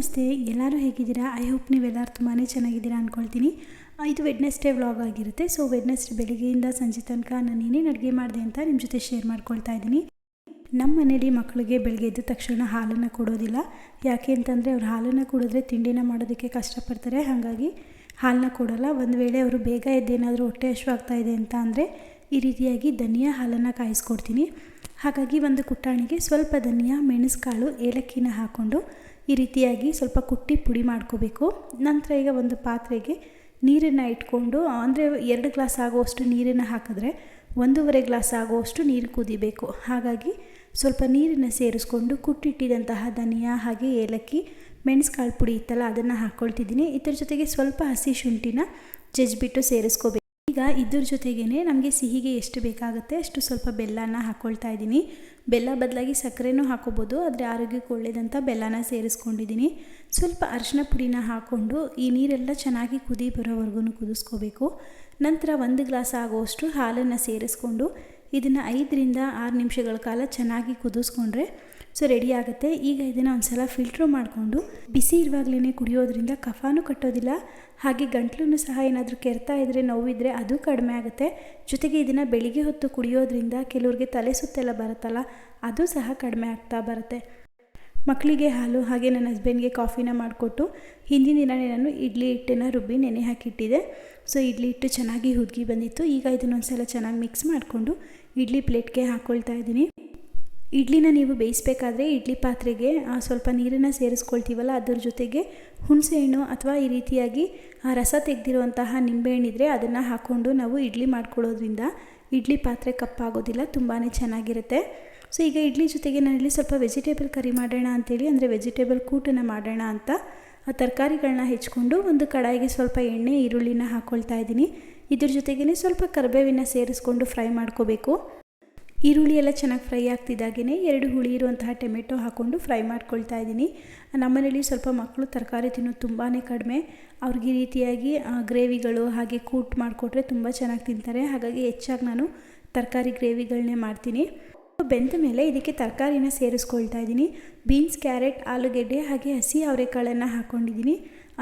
ನಮಸ್ತೆ, ಎಲ್ಲರೂ ಹೇಗಿದ್ದೀರಾ? ಐ ಹೋಪ್ ನೀವೆಲ್ಲರೂ ತುಂಬಾ ಚೆನ್ನಾಗಿದ್ದೀರಾ ಅಂದ್ಕೊಳ್ತೀನಿ ಇದು ವೆಡ್ನೆಸ್ಡೇ ವ್ಲಾಗ್ ಆಗಿರುತ್ತೆ. ಸೊ ವೆಡ್ನೆಸ್ಡೇ ಬೆಳಗ್ಗೆಯಿಂದ ಸಂಜೆ ತನಕ ನಾನು ಏನೇನು ಅಡುಗೆ ಮಾಡಿದೆ ಅಂತ ನಿಮ್ಮ ಜೊತೆ ಶೇರ್ ಮಾಡ್ಕೊಳ್ತಾ ಇದ್ದೀನಿ. ನಮ್ಮ ಮನೇಲಿ ಮಕ್ಕಳಿಗೆ ಬೆಳಗ್ಗೆ ಎದ್ದ ತಕ್ಷಣ ಹಾಲನ್ನು ಕೊಡೋದಿಲ್ಲ. ಯಾಕೆ ಅಂತಂದರೆ ಅವ್ರು ಹಾಲನ್ನು ಕುಡಿದ್ರೆ ತಿಂಡಿನ ಮಾಡೋದಕ್ಕೆ ಕಷ್ಟಪಡ್ತಾರೆ. ಹಾಗಾಗಿ ಹಾಲನ್ನ ಕೊಡೋಲ್ಲ. ಒಂದು ವೇಳೆ ಅವರು ಬೇಗ ಎದ್ದೇನಾದರೂ ಹೊಟ್ಟೆ ಹಶ್ವಾಗ್ತಾ ಇದೆ ಅಂತ ಅಂದರೆ ಈ ರೀತಿಯಾಗಿ ಧನಿಯಾ ಹಾಲನ್ನು ಕಾಯಿಸ್ಕೊಡ್ತೀನಿ. ಹಾಗಾಗಿ ಒಂದು ಕುಟ್ಟಾಣಿಗೆ ಸ್ವಲ್ಪ ಧನಿಯಾ, ಮೆಣಸುಕಾಳು, ಏಲಕ್ಕಿನ ಹಾಕ್ಕೊಂಡು ಈ ರೀತಿಯಾಗಿ ಸ್ವಲ್ಪ ಕುಟ್ಟಿ ಪುಡಿ ಮಾಡ್ಕೋಬೇಕು. ನಂತರ ಈಗ ಒಂದು ಪಾತ್ರೆಗೆ ನೀರನ್ನು ಇಟ್ಕೊಂಡು, ಅಂದರೆ ಎರಡು ಗ್ಲಾಸ್ ಆಗುವಷ್ಟು ನೀರನ್ನು ಹಾಕಿದ್ರೆ ಒಂದೂವರೆ ಗ್ಲಾಸ್ ಆಗುವಷ್ಟು ನೀರು ಕುದಿಬೇಕು. ಹಾಗಾಗಿ ಸ್ವಲ್ಪ ನೀರನ್ನು ಸೇರಿಸ್ಕೊಂಡು ಕುಟ್ಟಿಟ್ಟಿದಂತಹ ಧನಿಯಾ ಹಾಗೆ ಏಲಕ್ಕಿ, ಮೆಣಸುಕಾಳು ಪುಡಿ ಇತ್ತಲ್ಲ, ಅದನ್ನು ಹಾಕ್ಕೊಳ್ತಿದ್ದೀನಿ ಇದರ ಜೊತೆಗೆ ಸ್ವಲ್ಪ ಹಸಿ ಶುಂಠಿನ ಜಜ್ಜಿಬಿಟ್ಟು ಸೇರಿಸ್ಕೋಬೇಕು. ಈಗ ಇದ್ರ ಜೊತೆಗೇ ನಮಗೆ ಸಿಹಿಗೆ ಎಷ್ಟು ಬೇಕಾಗುತ್ತೆ ಅಷ್ಟು ಸ್ವಲ್ಪ ಬೆಲ್ಲನ ಹಾಕ್ಕೊಳ್ತಾ ಇದ್ದೀನಿ. ಬೆಲ್ಲ ಬದಲಾಗಿ ಸಕ್ಕರೆನೂ ಹಾಕೋಬೋದು, ಆದರೆ ಆರೋಗ್ಯಕ್ಕೆ ಒಳ್ಳೆಯದಂತ ಬೆಲ್ಲನ ಸೇರಿಸ್ಕೊಂಡಿದ್ದೀನಿ. ಸ್ವಲ್ಪ ಅರಿಶಿನ ಪುಡಿನ ಹಾಕ್ಕೊಂಡು ಈ ನೀರೆಲ್ಲ ಚೆನ್ನಾಗಿ ಕುದಿ ಬರೋವರೆಗೂ ಕುದಿಸ್ಕೋಬೇಕು. ನಂತರ ಒಂದು ಗ್ಲಾಸ್ ಆಗುವಷ್ಟು ಹಾಲನ್ನು ಸೇರಿಸ್ಕೊಂಡು, ಇದನ್ನು ಐದರಿಂದ ಆರು ನಿಮಿಷಗಳ ಕಾಲ ಚೆನ್ನಾಗಿ ಕುದಿಸ್ಕೊಂಡ್ರೆ ಸೊ ರೆಡಿ ಆಗುತ್ತೆ. ಈಗ ಇದನ್ನು ಒಂದು ಸಲ ಫಿಲ್ಟ್ರ್ ಮಾಡಿಕೊಂಡು ಬಿಸಿ ಇರುವಾಗಲೇ ಕುಡಿಯೋದ್ರಿಂದ ಕಫಾನೂ ಕಟ್ಟೋದಿಲ್ಲ. ಹಾಗೆ ಗಂಟ್ಲೂ ಸಹ ಏನಾದರೂ ಕೆರ್ತಾ ಇದ್ದರೆ ನೋವಿದ್ರೆ ಅದು ಕಡಿಮೆ ಆಗುತ್ತೆ. ಜೊತೆಗೆ ಇದನ್ನು ಬೆಳಿಗ್ಗೆ ಹೊತ್ತು ಕುಡಿಯೋದ್ರಿಂದ ಕೆಲವ್ರಿಗೆ ತಲೆ ಸುತ್ತೆಲ್ಲ ಬರುತ್ತಲ್ಲ, ಅದು ಸಹ ಕಡಿಮೆ ಆಗ್ತಾ ಬರುತ್ತೆ. ಮಕ್ಕಳಿಗೆ ಹಾಲು, ಹಾಗೆ ನನ್ನ ಹಸ್ಬೆಂಡ್ಗೆ ಕಾಫಿನ ಮಾಡಿಕೊಟ್ಟು ಹಿಂದಿನ ದಿನವೇ ನಾನು ಇಡ್ಲಿ ಹಿಟ್ಟನ್ನು ರುಬ್ಬಿ ನೆನೆ ಹಾಕಿಟ್ಟಿದ್ದೆ. ಸೊ ಇಡ್ಲಿ ಹಿಟ್ಟು ಚೆನ್ನಾಗಿ ಹುದುಗಿ ಬಂದಿತ್ತು. ಈಗ ಇದನ್ನೊಂದು ಸಲ ಚೆನ್ನಾಗಿ ಮಿಕ್ಸ್ ಮಾಡಿಕೊಂಡು ಇಡ್ಲಿ ಪ್ಲೇಟ್ಗೆ ಹಾಕ್ಕೊಳ್ತಾ ಇದ್ದೀನಿ. ಇಡ್ಲಿನ ನೀವು ಬೇಯಿಸ್ಬೇಕಾದ್ರೆ ಇಡ್ಲಿ ಪಾತ್ರೆಗೆ ಸ್ವಲ್ಪ ನೀರನ್ನು ಸೇರಿಸ್ಕೊಳ್ತೀವಲ್ಲ, ಅದ್ರ ಜೊತೆಗೆ ಹುಣಸೆಹಣ್ಣು ಅಥವಾ ಈ ರೀತಿಯಾಗಿ, ಆ, ರಸ ತೆಗೆದಿರುವಂತಹ ನಿಂಬೆಹಣ್ಣಿದ್ರೆ ಅದನ್ನು ಹಾಕ್ಕೊಂಡು ನಾವು ಇಡ್ಲಿ ಮಾಡ್ಕೊಳ್ಳೋದ್ರಿಂದ ಇಡ್ಲಿ ಪಾತ್ರೆ ಕಪ್ಪಾಗೋದಿಲ್ಲ ತುಂಬಾ ಚೆನ್ನಾಗಿರುತ್ತೆ. ಸೊ, ಈಗ ಇಡ್ಲಿ ಜೊತೆಗೆ ನಾನಿಲ್ಲಿ ಸ್ವಲ್ಪ ವೆಜಿಟೇಬಲ್ ಕರಿ ಮಾಡೋಣ ಅಂತೇಳಿ, ಅಂದರೆ ವೆಜಿಟೇಬಲ್ ಕೂಟನ್ನು ಮಾಡೋಣ ಅಂತ, ಆ ತರಕಾರಿಗಳನ್ನ ಹೆಚ್ಕೊಂಡು ಒಂದು ಕಡಾಯಿಗೆ ಸ್ವಲ್ಪ ಎಣ್ಣೆ, ಈರುಳ್ಳಿನ ಹಾಕ್ಕೊಳ್ತಾ ಇದ್ದೀನಿ. ಇದ್ರ ಜೊತೆಗೇ ಸ್ವಲ್ಪ ಕರಿಬೇವಿನ ಸೇರಿಸ್ಕೊಂಡು ಫ್ರೈ ಮಾಡ್ಕೋಬೇಕು. ಈರುಳ್ಳಿ ಎಲ್ಲ ಚೆನ್ನಾಗಿ ಫ್ರೈ ಆಗ್ತಿದ್ದಾಗೇ ಎರಡು ಹುಳಿ ಇರುವಂತಹ ಟೊಮೆಟೊ ಹಾಕ್ಕೊಂಡು ಫ್ರೈ ಮಾಡ್ಕೊಳ್ತಾ ಇದ್ದೀನಿ. ನಮ್ಮನೇಲಿ ಸ್ವಲ್ಪ ಮಕ್ಕಳು ತರಕಾರಿ ತಿನ್ನೋದು ತುಂಬಾ ಕಡಿಮೆ. ಅವ್ರಿಗೆ ಈ ರೀತಿಯಾಗಿ ಗ್ರೇವಿಗಳು ಹಾಗೆ ಕೂಟ್ ಮಾಡಿಕೊಟ್ರೆ ತುಂಬ ಚೆನ್ನಾಗಿ ತಿಂತಾರೆ. ಹಾಗಾಗಿ ಹೆಚ್ಚಾಗಿ ನಾನು ತರಕಾರಿ ಗ್ರೇವಿಗಳನ್ನೇ ಮಾಡ್ತೀನಿ. ಬೆಂದ ಮೇಲೆ ಇದಕ್ಕೆ ತರಕಾರಿನ ಸೇರಿಸ್ಕೊಳ್ತಾ ಇದ್ದೀನಿ. ಬೀನ್ಸ್, ಕ್ಯಾರೆಟ್, ಆಲೂಗೆಡ್ಡೆ ಹಾಗೆ ಹಸಿ ಅವರೆಕಾಳನ್ನು ಹಾಕ್ಕೊಂಡಿದ್ದೀನಿ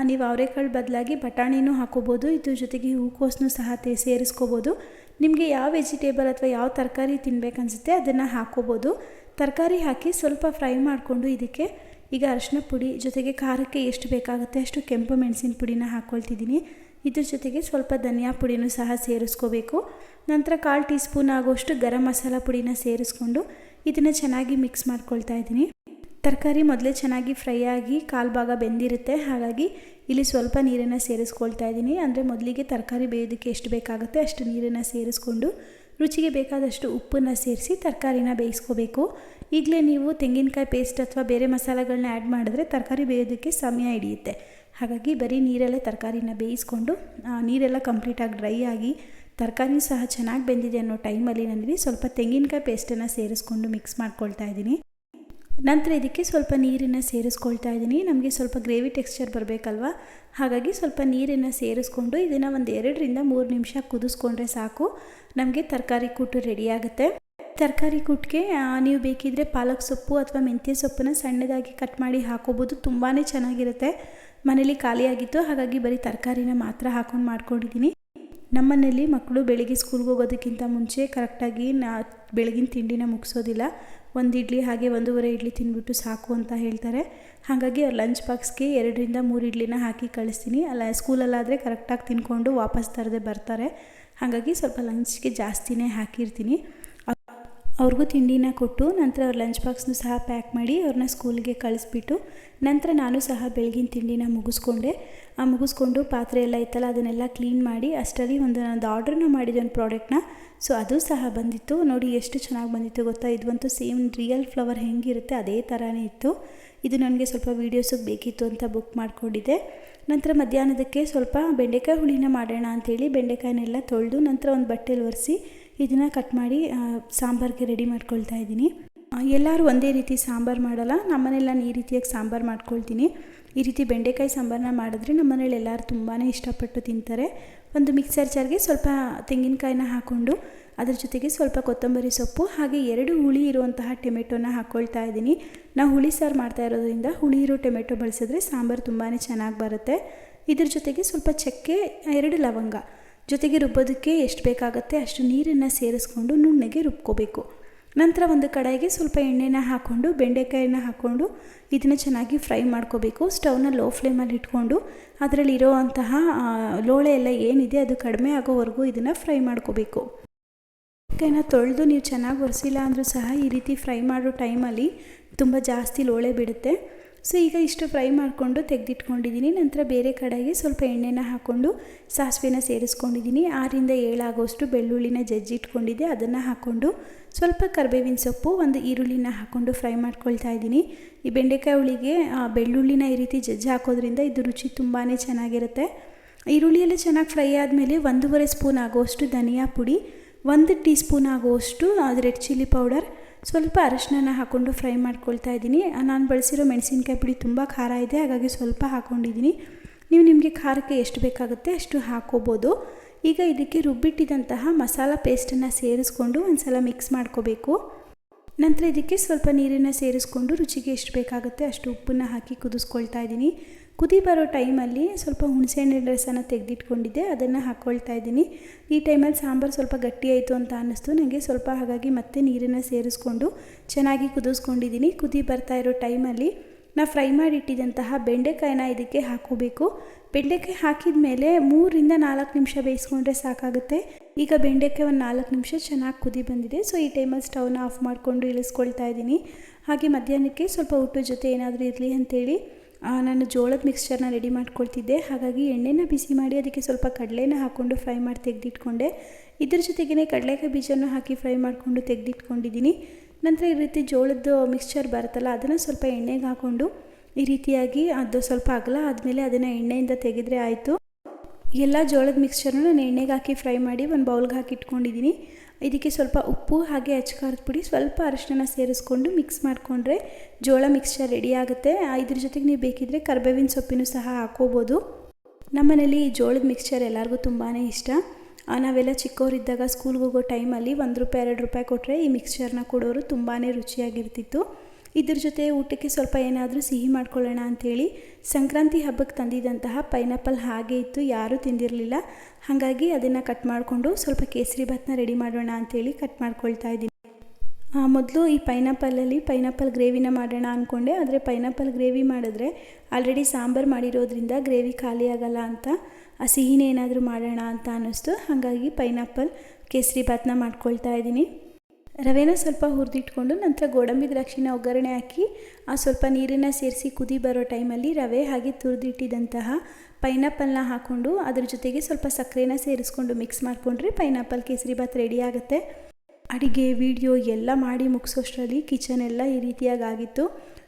ನೀವು ಅವರೆಕಾಳು ಬದಲಾಗಿ ಬಟಾಣಿನೂ ಹಾಕೋಬೋದು. ಇದ್ರ ಜೊತೆಗೆ ಹೂಕೋಸನ್ನು ಸಹ ಸೇರಿಸ್ಕೋಬೋದು. ನಿಮಗೆ ಯಾವ ವೆಜಿಟೇಬಲ್ ಅಥವಾ ಯಾವ ತರಕಾರಿ ತಿನ್ಬೇಕನ್ಸುತ್ತೆ ಅದನ್ನು ಹಾಕೋಬೋದು ತರಕಾರಿ ಹಾಕಿ ಸ್ವಲ್ಪ ಫ್ರೈ ಮಾಡಿಕೊಂಡು ಇದಕ್ಕೆ ಈಗ ಅರಿಶಿನ ಪುಡಿ ಜೊತೆಗೆ ಖಾರಕ್ಕೆ ಎಷ್ಟು ಬೇಕಾಗುತ್ತೆ ಅಷ್ಟು ಕೆಂಪು ಮೆಣಸಿನ ಪುಡಿನ ಹಾಕ್ಕೊಳ್ತಿದ್ದೀನಿ ಇದ್ರ ಜೊತೆಗೆ ಸ್ವಲ್ಪ ಧನಿಯಾ ಪುಡಿನೂ ಸಹ ಸೇರಿಸ್ಕೋಬೇಕು. ನಂತರ ಕಾಲು ಟೀ ಸ್ಪೂನ್ ಆಗುವಷ್ಟು ಗರಂ ಮಸಾಲ ಪುಡಿನ ಸೇರಿಸ್ಕೊಂಡು ಇದನ್ನು ಚೆನ್ನಾಗಿ ಮಿಕ್ಸ್ ಮಾಡ್ಕೊಳ್ತಾ ಇದ್ದೀನಿ. ತರಕಾರಿ ಮೊದಲೇ ಚೆನ್ನಾಗಿ ಫ್ರೈ ಆಗಿ ಕಾಲು ಭಾಗ ಬೆಂದಿರುತ್ತೆ. ಹಾಗಾಗಿ ಇಲ್ಲಿ ಸ್ವಲ್ಪ ನೀರನ್ನು ಸೇರಿಸ್ಕೊಳ್ತಾ ಇದ್ದೀನಿ. ಅಂದರೆ ಮೊದಲಿಗೆ ತರಕಾರಿ ಬೇಯೋದಕ್ಕೆ ಎಷ್ಟು ಬೇಕಾಗುತ್ತೆ ಅಷ್ಟು ನೀರನ್ನು ಸೇರಿಸ್ಕೊಂಡು ರುಚಿಗೆ ಬೇಕಾದಷ್ಟು ಉಪ್ಪನ್ನು ಸೇರಿಸಿ ತರಕಾರಿನ ಬೇಯಿಸ್ಕೋಬೇಕು. ಈಗಲೇ ನೀವು ತೆಂಗಿನಕಾಯಿ ಪೇಸ್ಟ್ ಅಥವಾ ಬೇರೆ ಮಸಾಲೆಗಳನ್ನ ಆ್ಯಡ್ ಮಾಡಿದ್ರೆ ತರಕಾರಿ ಬೇಯೋದಕ್ಕೆ ಸಮಯ ಹಿಡಿಯುತ್ತೆ. ಹಾಗಾಗಿ ಬರೀ ನೀರಲ್ಲೇ ತರಕಾರಿನ ಬೇಯಿಸ್ಕೊಂಡು ನೀರೆಲ್ಲ ಕಂಪ್ಲೀಟಾಗಿ ಡ್ರೈ ಆಗಿ ತರಕಾರಿ ಸಹ ಚೆನ್ನಾಗಿ ಬೆಂದಿದೆ ಅನ್ನೋ ಟೈಮಲ್ಲಿ ನನಗೆ ಸ್ವಲ್ಪ ತೆಂಗಿನಕಾಯಿ ಪೇಸ್ಟನ್ನು ಸೇರಿಸ್ಕೊಂಡು ಮಿಕ್ಸ್ ಮಾಡ್ಕೊಳ್ತಾ ಇದ್ದೀನಿ. ನಂತರ ಇದಕ್ಕೆ ಸ್ವಲ್ಪ ನೀರನ್ನು ಸೇರಿಸ್ಕೊಳ್ತಾ ಇದ್ದೀನಿ. ನಮಗೆ ಸ್ವಲ್ಪ ಗ್ರೇವಿ ಟೆಕ್ಸ್ಚರ್ ಬರಬೇಕಲ್ವ? ಹಾಗಾಗಿ ಸ್ವಲ್ಪ ನೀರನ್ನು ಸೇರಿಸ್ಕೊಂಡು ಇದನ್ನು ಒಂದು ಎರಡರಿಂದ ಮೂರು ನಿಮಿಷ ಕುದಿಸ್ಕೊಂಡ್ರೆ ಸಾಕು. ನಮಗೆ ತರಕಾರಿ ಕೂಟು ರೆಡಿ ಆಗುತ್ತೆ. ತರಕಾರಿ ಕೂಟ್ಗೆ ನೀವು ಬೇಕಿದ್ದರೆ ಪಾಲಕ್ ಸೊಪ್ಪು ಅಥವಾ ಮೆಂತ್ಯ ಸೊಪ್ಪನ್ನು ಸಣ್ಣದಾಗಿ ಕಟ್ ಮಾಡಿ ಹಾಕೋಬೋದು. ತುಂಬಾ ಚೆನ್ನಾಗಿರುತ್ತೆ. ಮನೇಲಿ ಖಾಲಿಯಾಗಿತ್ತು. ಹಾಗಾಗಿ ಬರೀ ತರಕಾರಿನ ಮಾತ್ರ ಹಾಕೊಂಡು ಮಾಡ್ಕೊಂಡಿದ್ದೀನಿ. ನಮ್ಮನೇಲಿ ಮಕ್ಕಳು ಬೆಳಿಗ್ಗೆ ಸ್ಕೂಲ್ಗೆ ಹೋಗೋದಕ್ಕಿಂತ ಮುಂಚೆ ಕರೆಕ್ಟಾಗಿ ನಾ ಬೆಳಗಿನ ತಿಂಡಿನ ಮುಗಿಸೋದಿಲ್ಲ. ಒಂದು ಇಡ್ಲಿ ಹಾಗೆ ಒಂದೂವರೆ ಇಡ್ಲಿ ತಿಂದ್ಬಿಟ್ಟು ಸಾಕು ಅಂತ ಹೇಳ್ತಾರೆ. ಹಾಗಾಗಿ ಅವ್ರ ಲಂಚ್ ಬಾಕ್ಸ್ಗೆ ಎರಡರಿಂದ ಮೂರು ಇಡ್ಲಿನ ಹಾಕಿ ಕಳಿಸ್ತೀನಿ. ಅಲ್ಲ, ಸ್ಕೂಲಲ್ಲಾದರೆ ಕರೆಕ್ಟಾಗಿ ತಿನ್ಕೊಂಡು ವಾಪಸ್ ತರದೆ ಬರ್ತಾರೆ. ಹಾಗಾಗಿ ಸ್ವಲ್ಪ ಲಂಚ್ಗೆ ಜಾಸ್ತಿನೇ ಹಾಕಿರ್ತೀನಿ. ಅವ್ರಿಗೂ ತಿಂಡಿನ ಕೊಟ್ಟು ನಂತರ ಅವ್ರ ಲಂಚ್ ಬಾಕ್ಸ್ನು ಸಹ ಪ್ಯಾಕ್ ಮಾಡಿ ಅವ್ರನ್ನ ಸ್ಕೂಲ್ಗೆ ಕಳಿಸ್ಬಿಟ್ಟು ನಂತರ ನಾನು ಸಹ ಬೆಳಗಿನ ತಿಂಡಿನ ಮುಗಿಸ್ಕೊಂಡೆ. ಆ ಮುಗಿಸ್ಕೊಂಡು ಪಾತ್ರೆ ಎಲ್ಲ ಇತ್ತಲ್ಲ ಅದನ್ನೆಲ್ಲ ಕ್ಲೀನ್ ಮಾಡಿ ಅಷ್ಟರಲ್ಲಿ ಒಂದು ನಂದು ಆರ್ಡ್ರನ್ನ ಮಾಡಿದ್ದೆ ಒಂದು ಪ್ರಾಡಕ್ಟ್ನ ಸೊ ಅದು ಸಹ ಬಂದಿತ್ತು. ನೋಡಿ ಎಷ್ಟು ಚೆನ್ನಾಗಿ ಬಂದಿತ್ತು ಗೊತ್ತಾ? ಇದಂತೂ ಸೇಮ್ ರಿಯಲ್ ಫ್ಲವರ್ ಹೆಂಗಿರುತ್ತೆ ಅದೇ ಥರನೇ ಇತ್ತು. ಇದು ನನಗೆ ಸ್ವಲ್ಪ ವೀಡಿಯೋಸಿಗೆ ಬೇಕಿತ್ತು ಅಂತ ಬುಕ್ ಮಾಡಿಕೊಂಡಿದ್ದೆ. ನಂತರ ಮಧ್ಯಾಹ್ನದಕ್ಕೆ ಸ್ವಲ್ಪ ಬೆಂಡೆಕಾಯಿ ಹುಳಿನ ಮಾಡೋಣ ಅಂಥೇಳಿ ಬೆಂಡೆಕಾಯಿನೆಲ್ಲ ತೊಳೆದು ನಂತರ ಒಂದು ಬಟ್ಟೆಲಿ ಒರೆಸಿ ಇದನ್ನು ಕಟ್ ಮಾಡಿ ಸಾಂಬಾರಿಗೆ ರೆಡಿ ಮಾಡ್ಕೊಳ್ತಾ ಇದ್ದೀನಿ. ಎಲ್ಲರೂ ಒಂದೇ ರೀತಿ ಸಾಂಬಾರು ಮಾಡಲ್ಲ. ನಮ್ಮನೇಲಿ ನಾನು ಈ ರೀತಿಯಾಗಿ ಸಾಂಬಾರು ಮಾಡ್ಕೊಳ್ತೀನಿ. ಈ ರೀತಿ ಬೆಂಡೆಕಾಯಿ ಸಾಂಬಾರನ್ನ ಮಾಡಿದ್ರೆ ನಮ್ಮನೇಲಿ ಎಲ್ಲರೂ ತುಂಬಾ ಇಷ್ಟಪಟ್ಟು ತಿಂತಾರೆ. ಒಂದು ಮಿಕ್ಸರ್ ಜಾರ್ಗೆ ಸ್ವಲ್ಪ ತೆಂಗಿನಕಾಯಿನ ಹಾಕ್ಕೊಂಡು ಅದ್ರ ಜೊತೆಗೆ ಸ್ವಲ್ಪ ಕೊತ್ತಂಬರಿ ಸೊಪ್ಪು, ಹಾಗೆ ಎರಡು ಹುಳಿ ಇರುವಂತಹ ಟೊಮೆಟೊನ ಹಾಕ್ಕೊಳ್ತಾ ಇದ್ದೀನಿ. ನಾವು ಹುಳಿ ಸಾರು ಮಾಡ್ತಾ ಇರೋದ್ರಿಂದ ಹುಳಿ ಇರೋ ಟೊಮೆಟೊ ಬಳಸಿದ್ರೆ ಸಾಂಬಾರು ತುಂಬಾ ಚೆನ್ನಾಗಿ ಬರುತ್ತೆ. ಇದ್ರ ಜೊತೆಗೆ ಸ್ವಲ್ಪ ಚಕ್ಕೆ, ಎರಡು ಲವಂಗ. ಜೊತೆಗೆ ರುಬ್ಬೋದಕ್ಕೆ ಎಷ್ಟು ಬೇಕಾಗುತ್ತೆ ಅಷ್ಟು ನೀರನ್ನು ಸೇರಿಸ್ಕೊಂಡು ನುಣ್ಣಗೆ ರುಬ್ಕೋಬೇಕು. ನಂತರ ಒಂದು ಕಡಾಯಿಗೆ ಸ್ವಲ್ಪ ಎಣ್ಣೆನ ಹಾಕ್ಕೊಂಡು, ಬೆಂಡೆಕಾಯಿನ ಹಾಕ್ಕೊಂಡು ಇದನ್ನು ಚೆನ್ನಾಗಿ ಫ್ರೈ ಮಾಡ್ಕೋಬೇಕು. ಸ್ಟವ್ನ ಲೋ ಫ್ಲೇಮಲ್ಲಿ ಇಟ್ಕೊಂಡು ಅದರಲ್ಲಿ ಇರೋವಂತಹ ಲೋಳೆ ಎಲ್ಲ ಏನಿದೆ ಅದು ಕಡಿಮೆ ಆಗೋವರೆಗೂ ಇದನ್ನು ಫ್ರೈ ಮಾಡ್ಕೋಬೇಕು. ಬೆಂಡೆಕಾಯಿನ ತೊಳೆದು ನೀವು ಚೆನ್ನಾಗಿ ಒರೆಸಿಲ್ಲ ಅಂದರೂ ಸಹ ಈ ರೀತಿ ಫ್ರೈ ಮಾಡೋ ಟೈಮಲ್ಲಿ ತುಂಬ ಜಾಸ್ತಿ ಲೋಳೆ ಬಿಡುತ್ತೆ. ಸೊ ಈಗ ಇಷ್ಟು ಫ್ರೈ ಮಾಡಿಕೊಂಡು ತೆಗೆದಿಟ್ಕೊಂಡಿದ್ದೀನಿ. ನಂತರ ಬೇರೆ ಕಡೆಗೆ ಸ್ವಲ್ಪ ಎಣ್ಣೆನ ಹಾಕ್ಕೊಂಡು ಸಾಸಿವೆನ ಸೇರಿಸ್ಕೊಂಡಿದ್ದೀನಿ. ಆರಿಂದ ಏಳಾಗೋಷ್ಟು ಬೆಳ್ಳುಳ್ಳಿನ ಜಜ್ಜಿಟ್ಕೊಂಡಿದ್ದೆ. ಅದನ್ನು ಹಾಕ್ಕೊಂಡು ಸ್ವಲ್ಪ ಕರ್ಬೇವಿನ ಸೊಪ್ಪು, ಒಂದು ಈರುಳ್ಳಿನ ಹಾಕ್ಕೊಂಡು ಫ್ರೈ ಮಾಡ್ಕೊಳ್ತಾ ಇದ್ದೀನಿ. ಈ ಬೆಂಡೆಕಾಯಿ ಹುಳಿಗೆ ಬೆಳ್ಳುಳ್ಳಿನ ಈ ರೀತಿ ಜಜ್ಜಿ ಹಾಕೋದ್ರಿಂದ ಇದು ರುಚಿ ತುಂಬಾ ಚೆನ್ನಾಗಿರುತ್ತೆ. ಈರುಳ್ಳಿಯೆಲ್ಲ ಚೆನ್ನಾಗಿ ಫ್ರೈ ಆದಮೇಲೆ ಒಂದೂವರೆ ಸ್ಪೂನ್ ಆಗೋಷ್ಟು ಧನಿಯಾ ಪುಡಿ, ಒಂದು ಟೀ ಸ್ಪೂನ್ ಆಗುವಷ್ಟು ರೆಡ್ ಚಿಲ್ಲಿ ಪೌಡರ್ ಸ್ವಲ್ಪ ಅರಶಿನ ಹಾಕ್ಕೊಂಡು ಫ್ರೈ ಮಾಡ್ಕೊಳ್ತಾ ಇದ್ದೀನಿ. ನಾನು ಬಳಸಿರೋ ಮೆಣಸಿನ್ಕಾಯಿ ಪುಡಿ ತುಂಬ ಖಾರ ಇದೆ, ಹಾಗಾಗಿ ಸ್ವಲ್ಪ ಹಾಕ್ಕೊಂಡಿದ್ದೀನಿ ನೀವು ನಿಮಗೆ ಖಾರಕ್ಕೆ ಎಷ್ಟು ಬೇಕಾಗುತ್ತೆ ಅಷ್ಟು ಹಾಕ್ಕೋಬೋದು ಈಗ ಇದಕ್ಕೆ ರುಬ್ಬಿಟ್ಟಿದಂತಹ ಮಸಾಲ ಪೇಸ್ಟನ್ನು ಸೇರಿಸ್ಕೊಂಡು ಒಂದು ಸಲ ಮಿಕ್ಸ್ ಮಾಡ್ಕೋಬೇಕು. ನಂತರ ಇದಕ್ಕೆ ಸ್ವಲ್ಪ ನೀರನ್ನು ಸೇರಿಸ್ಕೊಂಡು ರುಚಿಗೆ ಎಷ್ಟು ಬೇಕಾಗುತ್ತೆ ಅಷ್ಟು ಉಪ್ಪನ್ನು ಹಾಕಿ ಕುದಿಸ್ಕೊಳ್ತಾ ಇದ್ದೀನಿ. ಕುದಿ ಬರೋ ಟೈಮಲ್ಲಿ ಸ್ವಲ್ಪ ಹುಣಸೆಹಣ್ಣಿನ ರಸನ ತೆಗೆದಿಟ್ಕೊಂಡಿದ್ದೆ, ಅದನ್ನು ಹಾಕ್ಕೊಳ್ತಾ ಇದ್ದೀನಿ. ಈ ಟೈಮಲ್ಲಿ ಸಾಂಬಾರು ಸ್ವಲ್ಪ ಗಟ್ಟಿ ಆಯಿತು ಅಂತ ಅನ್ನಿಸ್ತು. ನನಗೆ ಸ್ವಲ್ಪ ಹಾಗಾಗಿ ಮತ್ತೆ ನೀರನ್ನು ಸೇರಿಸ್ಕೊಂಡು ಚೆನ್ನಾಗಿ ಕುದಿಸ್ಕೊಂಡಿದ್ದೀನಿ. ಕುದಿ ಬರ್ತಾ ಇರೋ ಟೈಮಲ್ಲಿ ನಾ ಫ್ರೈ ಮಾಡಿಟ್ಟಿದ್ದಂತಹ ಬೆಂಡೆಕಾಯಿನ ಇದಕ್ಕೆ ಹಾಕೋಬೇಕು ಬೆಂಡೆಕಾಯಿ ಹಾಕಿದ ಮೇಲೆ ಮೂರಿಂದ ನಾಲ್ಕು ನಿಮಿಷ ಬೇಯಿಸ್ಕೊಂಡ್ರೆ ಸಾಕಾಗುತ್ತೆ. ಈಗ ಬೆಂಡೆಕಾಯಿ ಒಂದು ನಾಲ್ಕು ನಿಮಿಷ ಚೆನ್ನಾಗಿ ಕುದಿ ಬಂದಿದೆ. ಸೊ, ಈ ಟೈಮಲ್ಲಿ ಸ್ಟವ್ನ ಆಫ್ ಮಾಡಿಕೊಂಡು ಇಳಿಸ್ಕೊಳ್ತಾ ಇದ್ದೀನಿ. ಹಾಗೆ ಮಧ್ಯಾಹ್ನಕ್ಕೆ ಸ್ವಲ್ಪ ಊಟದ ಜೊತೆ ಏನಾದರೂ ಇರಲಿ ಅಂತೇಳಿ ನಾನು ಜೋಳದ ಮಿಕ್ಸ್ಚರ್ನ ರೆಡಿ ಮಾಡ್ಕೊಳ್ತಿದ್ದೆ. ಹಾಗಾಗಿ ಎಣ್ಣೆನ ಬಿಸಿ ಮಾಡಿ ಅದಕ್ಕೆ ಸ್ವಲ್ಪ ಕಡಲೆನ ಹಾಕ್ಕೊಂಡು ಫ್ರೈ ಮಾಡಿ ತೆಗೆದಿಟ್ಕೊಂಡೆ. ಇದ್ರ ಜೊತೆಗೇ ಕಡಲೆಕಾಯಿ ಬೀಜನ ಹಾಕಿ ಫ್ರೈ ಮಾಡಿಕೊಂಡು ತೆಗೆದಿಟ್ಕೊಂಡಿದ್ದೀನಿ. ನಂತರ ಈ ರೀತಿ ಜೋಳದ ಮಿಕ್ಸ್ಚರ್ ಬರುತ್ತಲ್ಲ, ಅದನ್ನು ಸ್ವಲ್ಪ ಎಣ್ಣೆಗೆ ಹಾಕ್ಕೊಂಡು ಈ ರೀತಿಯಾಗಿ ಅದು ಸ್ವಲ್ಪ ಅಗಲ ಆದಮೇಲೆ ಅದನ್ನು ಎಣ್ಣೆಯಿಂದ ತೆಗೆದ್ರೆ ಆಯಿತು. ಎಲ್ಲ ಜೋಳದ ಮಿಕ್ಸ್ಚರ್ನ ನಾನು ಎಣ್ಣೆಗೆ ಹಾಕಿ ಫ್ರೈ ಮಾಡಿ ಒಂದು ಬೌಲ್ಗೆ ಹಾಕಿ ಇಟ್ಕೊಂಡಿದ್ದೀನಿ ಇದಕ್ಕೆ ಸ್ವಲ್ಪ ಉಪ್ಪು ಹಾಗೆ ಅಚ್ಕಾರದ ಪುಡಿ, ಸ್ವಲ್ಪ ಅರಿಶಿನ ಸೇರಿಸ್ಕೊಂಡು ಮಿಕ್ಸ್ ಮಾಡಿಕೊಂಡ್ರೆ ಜೋಳ ಮಿಕ್ಸ್ಚರ್ ರೆಡಿ ಆಗುತ್ತೆ. ಇದ್ರ ಜೊತೆಗೆ ನೀವು ಬೇಕಿದ್ದರೆ ಕರ್ಬೇವಿನ ಸೊಪ್ಪಿನೂ ಸಹ ಹಾಕೋಬೋದು ನಮ್ಮನೇಲಿ ಈ ಜೋಳದ ಮಿಕ್ಸ್ಚರ್ ಎಲ್ಲರಿಗೂ ತುಂಬಾ ಇಷ್ಟ. ನಾವೆಲ್ಲ ಚಿಕ್ಕವರಿದ್ದಾಗ ಸ್ಕೂಲ್ಗೆ ಹೋಗೋ ಟೈಮಲ್ಲಿ ಒಂದು ರೂಪಾಯಿ, ಎರಡು ರೂಪಾಯಿ ಕೊಟ್ಟರೆ ಈ ಮಿಕ್ಸ್ಚರ್ನ ಕೊಡೋರು ತುಂಬಾ ರುಚಿಯಾಗಿರ್ತಿತ್ತು. ಇದ್ರ ಜೊತೆ ಊಟಕ್ಕೆ ಸ್ವಲ್ಪ ಏನಾದರೂ ಸಿಹಿ ಮಾಡ್ಕೊಳ್ಳೋಣ ಅಂಥೇಳಿ ಸಂಕ್ರಾಂತಿ ಹಬ್ಬಕ್ಕೆ ತಂದಿದ್ದಂತಹ ಪೈನಾಪಲ್ ಹಾಗೆ ಇತ್ತು, ಯಾರೂ ತಿಂದಿರಲಿಲ್ಲ. ಹಾಗಾಗಿ ಅದನ್ನು ಕಟ್ ಮಾಡಿಕೊಂಡು ಸ್ವಲ್ಪ ಕೇಸರಿ ಭಾತ್ನ ರೆಡಿ ಮಾಡೋಣ ಅಂಥೇಳಿ ಕಟ್ ಮಾಡ್ಕೊಳ್ತಾ ಇದ್ದೀನಿ. ಮೊದಲು ಈ ಪೈನಾಪಲಲ್ಲಿ ಪೈನಾಪಲ್ ಗ್ರೇವಿನ ಮಾಡೋಣ ಅಂದ್ಕೊಂಡೆ ಆದರೆ ಪೈನಾಪಲ್ ಗ್ರೇವಿ ಮಾಡಿದ್ರೆ ಆಲ್ರೆಡಿ ಸಾಂಬಾರು ಮಾಡಿರೋದ್ರಿಂದ ಗ್ರೇವಿ ಖಾಲಿ ಆಗಲ್ಲ ಅಂತ, ಆ ಸಿಹಿನೇ ಏನಾದರೂ ಮಾಡೋಣ ಅಂತ ಅನ್ನಿಸ್ತು. ಹಾಗಾಗಿ ಪೈನಾಪಲ್ ಕೇಸರಿ ಭಾತ್ನ ಮಾಡ್ಕೊಳ್ತಾ ಇದ್ದೀನಿ. ರವೆನ ಸ್ವಲ್ಪ ಹುರಿದಿಟ್ಕೊಂಡು ನಂತರ ಗೋಡಂಬಿ ದ್ರಾಕ್ಷಿನ ಒಗ್ಗರಣೆ ಹಾಕಿ, ಆ ಸ್ವಲ್ಪ ನೀರನ್ನು ಸೇರಿಸಿ ಕುದಿ ಬರೋ ಟೈಮಲ್ಲಿ ರವೆ ಹಾಗೆ ತುರಿದಿಟ್ಟಿದಂತಹ ಪೈನಾಪಲ್ನ ಹಾಕ್ಕೊಂಡು ಅದ್ರ ಜೊತೆಗೆ ಸ್ವಲ್ಪ ಸಕ್ಕರೆನ ಸೇರಿಸ್ಕೊಂಡು ಮಿಕ್ಸ್ ಮಾಡಿಕೊಂಡ್ರೆ ಪೈನಾಪಲ್ ಕೇಸರಿ ಭಾತ್ ರೆಡಿ ಆಗುತ್ತೆ. ಅಡುಗೆ, ವಿಡಿಯೋ ಎಲ್ಲ ಮಾಡಿ ಮುಗಿಸೋಷ್ಟರಲ್ಲಿ ಕಿಚನ್ ಎಲ್ಲ ಈ ರೀತಿಯಾಗಿ ಆಗಿತ್ತು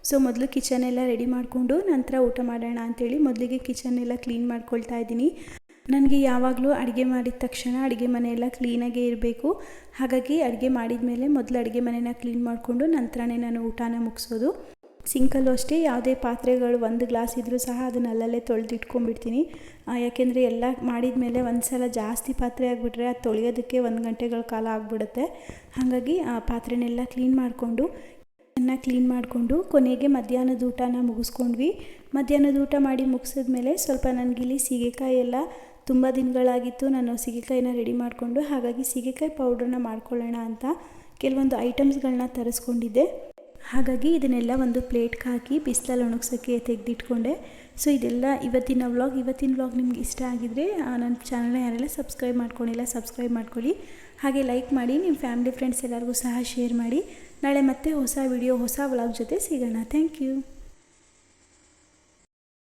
ಸೊ, ಮೊದಲು ಕಿಚನ್ ಎಲ್ಲ ರೆಡಿ ಮಾಡಿಕೊಂಡು ನಂತರ ಊಟ ಮಾಡೋಣ ಅಂಥೇಳಿ ಮೊದಲಿಗೆ ಕಿಚನ್ ಎಲ್ಲ ಕ್ಲೀನ್ ಮಾಡ್ಕೊಳ್ತಾ ಇದ್ದೀನಿ. ನನಗೆ ಯಾವಾಗಲೂ ಅಡುಗೆ ಮಾಡಿದ ತಕ್ಷಣ ಅಡುಗೆ ಮನೆಯೆಲ್ಲ ಕ್ಲೀನಾಗೇ ಇರಬೇಕು. ಹಾಗಾಗಿ ಅಡುಗೆ ಮಾಡಿದ ಮೇಲೆ ಮೊದಲು ಅಡುಗೆ ಮನೆನ ಕ್ಲೀನ್ ಮಾಡಿಕೊಂಡು ನಂತರನೇ ನಾನು ಊಟನ ಮುಗಿಸೋದು. ಸಿಂಕಲ್ಲೂ ಅಷ್ಟೇ ಯಾವುದೇ ಪಾತ್ರೆಗಳು ಒಂದು ಗ್ಲಾಸ್ ಇದ್ದರೂ ಸಹ ಅದನ್ನ ಅಲ್ಲಲ್ಲೇ ತೊಳೆದು ಇಟ್ಕೊಂಡ್ಬಿಡ್ತೀನಿ ಯಾಕೆಂದರೆ ಎಲ್ಲ ಮಾಡಿದ ಮೇಲೆ ಒಂದು ಸಲ ಜಾಸ್ತಿ ಪಾತ್ರೆ ಆಗಿಬಿಟ್ರೆ ಅದು ತೊಳೆಯೋದಕ್ಕೆ ಒಂದು ಗಂಟೆಗಳ ಕಾಲ ಆಗಿಬಿಡುತ್ತೆ. ಹಾಗಾಗಿ ಆ ಪಾತ್ರೆನೆಲ್ಲ ಕ್ಲೀನ್ ಮಾಡಿಕೊಂಡು ಅನ್ನ ಕ್ಲೀನ್ ಮಾಡಿಕೊಂಡು ಕೊನೆಗೆ ಮಧ್ಯಾಹ್ನದ ಊಟನ ಮುಗಿಸ್ಕೊಂಡ್ವಿ. ಮಧ್ಯಾಹ್ನದ ಊಟ ಮಾಡಿ ಮುಗಿಸಿದ್ಮೇಲೆ ಸ್ವಲ್ಪ ನನಗಿಲ್ಲಿ ಸೀಗೆಕಾಯಿ ಎಲ್ಲ ತುಂಬ ದಿನಗಳಾಗಿತ್ತು ನಾನು ಸೀಗೆಕಾಯಿನ ರೆಡಿ ಮಾಡಿಕೊಂಡು, ಹಾಗಾಗಿ ಸೀಗೆಕಾಯಿ ಪೌಡ್ರನ್ನ ಮಾಡ್ಕೊಳ್ಳೋಣ ಅಂತ ಕೆಲವೊಂದು ಐಟಮ್ಸ್ಗಳನ್ನ ತರಿಸ್ಕೊಂಡಿದ್ದೆ. ಹಾಗಾಗಿ ಇದನ್ನೆಲ್ಲ ಒಂದು ಪ್ಲೇಟ್ಗೆ ಹಾಕಿ ಬಿಸಿಲಲ್ಲಿ ಒಣಗ್ಸೋಕ್ಕೆ ತೆಗೆದಿಟ್ಕೊಂಡೆ. ಸೊ ಇದೆಲ್ಲ ಇವತ್ತಿನ ವ್ಲಾಗ್ ಇವತ್ತಿನ ವ್ಲಾಗ್ ನಿಮ್ಗೆ ಇಷ್ಟ ಆಗಿದರೆ ನನ್ನ ಚಾನಲ್ನ ಯಾರೆಲ್ಲ ಸಬ್ಸ್ಕ್ರೈಬ್ ಮಾಡ್ಕೊಂಡಿಲ್ಲ ಸಬ್ಸ್ಕ್ರೈಬ್ ಮಾಡ್ಕೊಳ್ಳಿ. ಹಾಗೆ ಲೈಕ್ ಮಾಡಿ, ನಿಮ್ಮ ಫ್ಯಾಮಿಲಿ ಫ್ರೆಂಡ್ಸ್ ಎಲ್ಲರಿಗೂ ಸಹ ಶೇರ್ ಮಾಡಿ. ನಾಳೆ ಮತ್ತೆ ಹೊಸ ವಿಡಿಯೋ ಹೊಸ ವ್ಲಾಗ್ ಜೊತೆ ಸಿಗೋಣ. Thank you